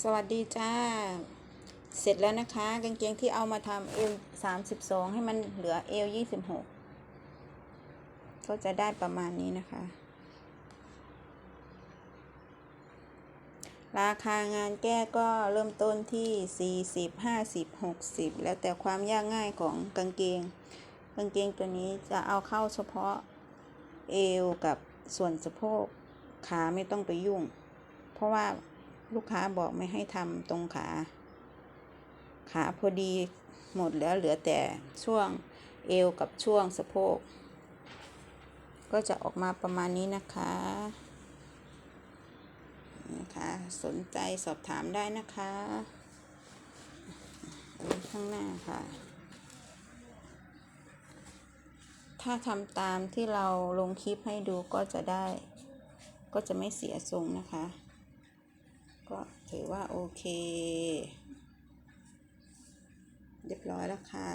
สวัสดีจ้า เสร็จแล้วนะคะ กางเกงที่เอามาทำเอวสามสิบสองให้มันเหลือเอวยี่สิบหกก็จะได้ประมาณนี้นะคะ ราคางานแก้ก็เริ่มต้นที่สี่สิบห้าสิบหกสิบแล้วแต่ความยากง่ายของกางเกง กางเกงตัวนี้จะเอาเข้าเฉพาะเอวกับส่วนสะโพกขาไม่ต้องไปยุ่ง เพราะว่า ลูกค้าบอกไม่ให้ทำตรงขา ขาพอดีหมดแล้วเหลือแต่ช่วงเอวกับช่วงสะโพก ก็จะออกมาประมาณนี้นะคะนะคะสนใจสอบถามได้นะคะข้างหน้าค่ะ ถ้าทำตามที่เราลงคลิปให้ดูก็จะได้ ก็จะไม่เสียทรงนะคะ ก็ถือว่าโอเค เรียบร้อยแล้วค่ะ